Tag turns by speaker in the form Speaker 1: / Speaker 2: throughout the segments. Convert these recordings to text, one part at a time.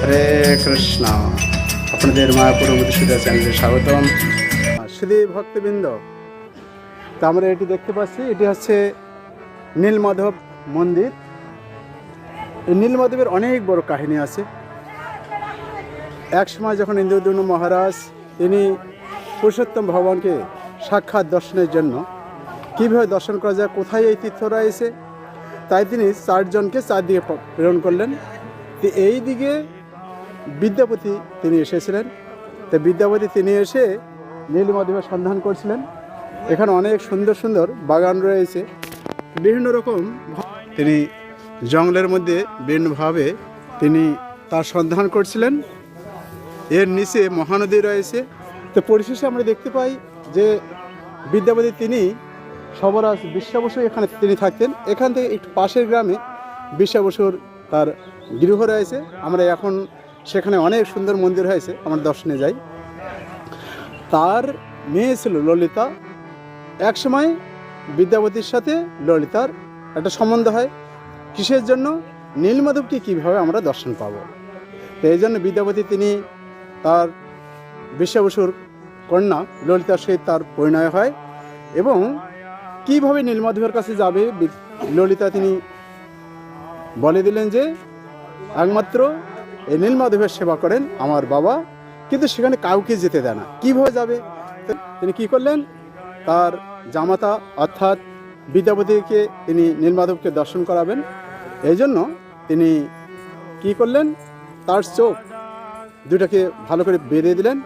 Speaker 1: হরে কৃষ্ণ। আপনাদের মায়াপুর মধুসূদা চ্যানেলে স্বাগতম। সুধী ভক্তবৃন্দ তা আমরা এটি দেখতে পাচ্ছি, এটি হচ্ছে নীলমাধব মন্দির। এই নীলমাধবের অনেক বড় কাহিনী আছে। এক সময় যখন ইন্দ্রদুম্ন মহারাজ তিনি পুরুষোত্তম ভগবানকে সাক্ষাৎ দর্শনের জন্য কীভাবে দর্শন করা যায়, কোথায় এই তীর্থ রয়েছে, তাই তিনি চারজনকে চারদিকে প্রেরণ করলেন। এই দিকে বিদ্যাপতি তিনি এসেছিলেন। তো বিদ্যাপতি তিনি এসে নীলমাধবের সন্ধান করছিলেন। এখানে অনেক সুন্দর সুন্দর বাগান রয়েছে। বিভিন্ন রকম তিনি জঙ্গলের মধ্যে বিভিন্নভাবে তিনি তার সন্ধান করছিলেন। এর নিচে মহানদী রয়েছে। তো পরিশেষে আমরা দেখতে পাই যে বিদ্যাপতি তিনি সবরাজ বিশ্বা বসু এখানে তিনি থাকতেন। এখান থেকে একটু পাশের গ্রামে বিশ্বা বসুর তার গৃহ রয়েছে। আমরা এখন সেখানে অনেক সুন্দর মন্দির হয়েছে, আমরা দর্শনে যাই। তার মেয়ে ছিল ললিতা। একসময় বিদ্যাপতির সাথে ললিতার একটা সম্বন্ধ হয়, কিসের জন্য? নীলমাধবকে কীভাবে আমরা দর্শন পাবো? তো এই জন্য বিদ্যাপতি তিনি তার বিশ্বাবসুর কন্যা ললিতার সহিত তার পরিণয় হয় এবং কীভাবে নীলমাধবের কাছে যাবে ললিতা তিনি বলে দিলেন যে, একমাত্র এই নীলমাধবের সেবা করেন আমার বাবা, কিন্তু সেখানে কাউকে যেতে দেয় না। কীভাবে যাবে? তিনি কি করলেন? তার জামাতা অর্থাৎ বিদ্যাপতিকে তিনি নীলমাধবকে দর্শন করাবেন। এই জন্য তিনি কি করলেন? তার চোখ দুটাকে ভালো করে বেঁধে দিলেন।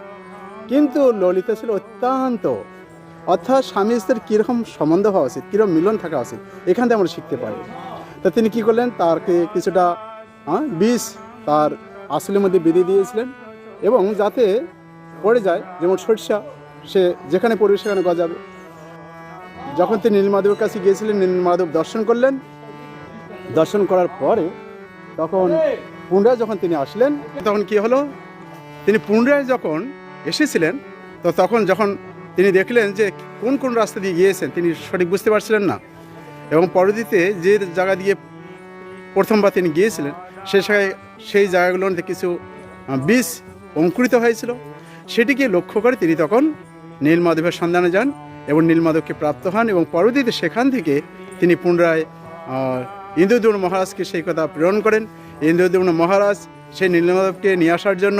Speaker 1: কিন্তু ললিতা ছিল অত্যন্ত, অর্থাৎ স্বামী স্ত্রীর কীরকম সম্বন্ধ হওয়া উচিত, কীরকম মিলন থাকা উচিত, এখান থেকে আমরা শিখতে পারি। তা তিনি কি করলেন? তারকে কিছুটা বিষ তার আসলের মধ্যে বেঁধে দিয়েছিলেন এবং যাতে পড়ে যায়, যেমন সরিষা, সে যেখানে পড়বে সেখানে গজাবে। যখন তিনি নীলমাধবের কাছে গিয়েছিলেন, নীলমাধব দর্শন করলেন। দর্শন করার পরে তখন পুনরায় যখন তিনি আসলেন, তখন কি হলো? তিনি পুনরায় যখন এসেছিলেন, তো তখন যখন তিনি দেখলেন যে কোন কোন রাস্তা দিয়ে গিয়েছেন, তিনি সঠিক বুঝতে পারছিলেন না। এবং পরবর্তীতে যে জায়গা দিয়ে প্রথমবার তিনি গিয়েছিলেন, সে জায়গায় সেই জায়গাগুলোর মধ্যে কিছু বীজ অঙ্কুরিত হয়েছিল। সেটিকে লক্ষ্য করে তিনি তখন নীলমাধবের সন্ধানে যান এবং নীলমাধবকে প্রাপ্ত হন এবং পরবর্তীতে সেখান থেকে তিনি পুনরায় আহ, ইন্দ্রদ্যুম্ন মহারাজকে সেই কথা প্রেরণ করেন। ইন্দ্রদ্যুম্ন মহারাজ সেই নীলমাধবকে নিয়ে আসার জন্য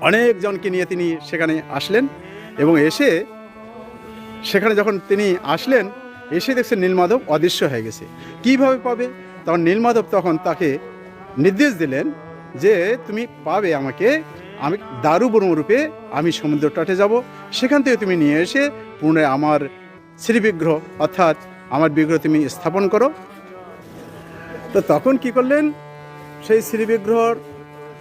Speaker 1: অনেকজনকে নিয়ে তিনি সেখানে আসলেন এবং এসে সেখানে যখন তিনি আসলেন এসে দেখছেন নীলমাধব অদৃশ্য হয়ে গেছে। কীভাবে পাবে? তখন নীলমাধব তখন তাকে নির্দেশ দিলেন যে তুমি পাবে আমাকে, আমি দারু রূপে আমি সমুদ্র তটে যাব। সেখান থেকে তুমি নিয়ে এসে পুনরায় আমার শ্রীবিগ্রহ অর্থাৎ আমার বিগ্রহ তুমি স্থাপন করো। তো তখন কি করলেন? সেই শ্রীবিগ্রহর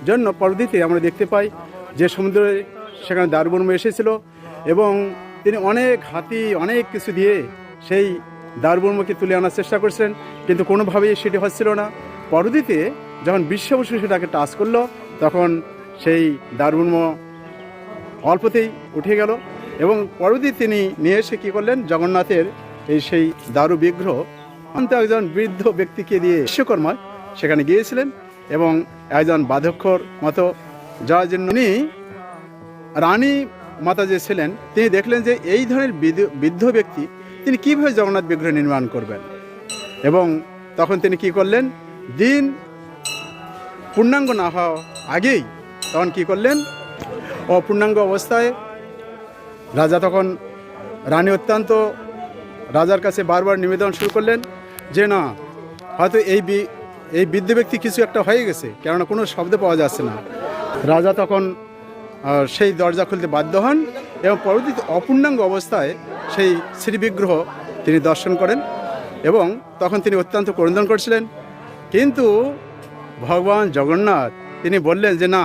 Speaker 1: জন্য পরদিতে আমরা দেখতে পাই যে সমুদ্রে সেখানে দারুবর্ম এসেছিল এবং তিনি অনেক হাতি, অনেক কিছু দিয়ে সেই দারুবর্মকে তুলে আনার চেষ্টা করছিলেন। কিন্তু কোনোভাবেই সেটি হচ্ছিল না। পরদিতে যখন বিশ্ববসু সেটাকে টাচ করল, তখন সেই দারুবর্ম অল্পতেই উঠে গেল এবং পরবর্তী তিনি নিয়ে এসে কী করলেন? জগন্নাথের এই সেই দারু বিগ্রহ। অন্ত একজন বৃদ্ধ ব্যক্তিকে দিয়ে বিশ্বকর্মায় সেখানে গিয়েছিলেন এবং একজন বাধক্ষর মতো যার জন্য উনি রানী মাতা যে ছিলেন, তিনি দেখলেন যে এই ধরনের বৃদ্ধ ব্যক্তি তিনি কীভাবে জগন্নাথ বিগ্রহ নির্মাণ করবেন। এবং তখন তিনি কি করলেন? দিন পূর্ণাঙ্গ না হওয়া আগেই তখন কি করলেন? অপূর্ণাঙ্গ অবস্থায় রাজা তখন রানী অত্যন্ত রাজার কাছে বারবার নিবেদন শুরু করলেন যে না, হয়তো এই এই বৃদ্ধ ব্যক্তি কিছু একটা হয়ে গেছে, কেননা কোনো শব্দ পাওয়া যাচ্ছে না। রাজা তখন সেই দরজা খুলতে বাধ্য হন এবং পরবর্তীতে অপূর্ণাঙ্গ অবস্থায় সেই শ্রীবিগ্রহ তিনি দর্শন করেন এবং তখন তিনি অত্যন্ত ক্রন্দন করছিলেন। কিন্তু ভগবান জগন্নাথ, তিনি বললেন যে না,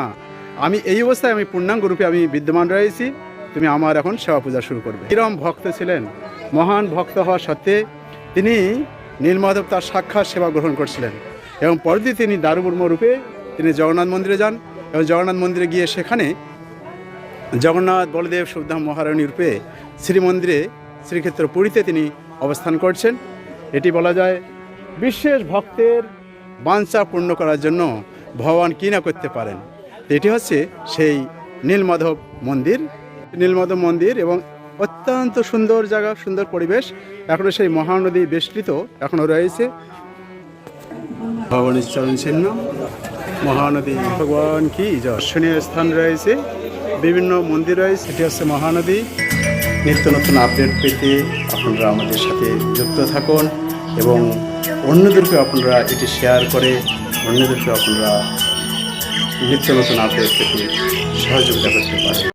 Speaker 1: আমি এই অবস্থায় আমি পূর্ণাঙ্গ রূপে আমি বিদ্যমান রয়েছি, তুমি আমার এখন সেবা পূজা শুরু করবে। কিরম ভক্ত ছিলেন, মহান ভক্ত হওয়া সত্ত্বে তিনি নীলমাধব তার সাক্ষাৎ সেবা গ্রহণ করছিলেন এবং পরদিন তিনি দারুবর্ম রূপে তিনি জগন্নাথ মন্দিরে যান এবং জগন্নাথ মন্দিরে গিয়ে সেখানে জগন্নাথ বলদেব সুধাম মহারানী রূপে শ্রীমন্দিরে শ্রীক্ষেত্র পুরীতে তিনি অবস্থান করছেন। এটি বলা যায় বিশেষ ভক্তের বাঞ্ছা পূর্ণ করার জন্য ভগবান কী না করতে পারেন? এটি হচ্ছে সেই নীলমাধব মন্দির। নীলমাধব মন্দির এবং অত্যন্ত সুন্দর জায়গা, সুন্দর পরিবেশ। এখনও সেই মহানদী বেষ্টিত এখনও রয়েছে। ভগবানের চরণ চিহ্ন। মহানদী, ভগবান কি? দর্শনীয় স্থান রয়েছে। বিভিন্ন মন্দির রয়েছে। এটি হচ্ছে মহানদী। নিত্য নতুন আপডেট পেতে আপনারা আমাদের সাথে যুক্ত থাকুন। এবং অন্যদেরকে আপনারা এটি শেয়ার করে, অন্যদেরকে আপনারা নিত্য নতুন আপডেট পেতে সহযোগিতা করতে পারেন।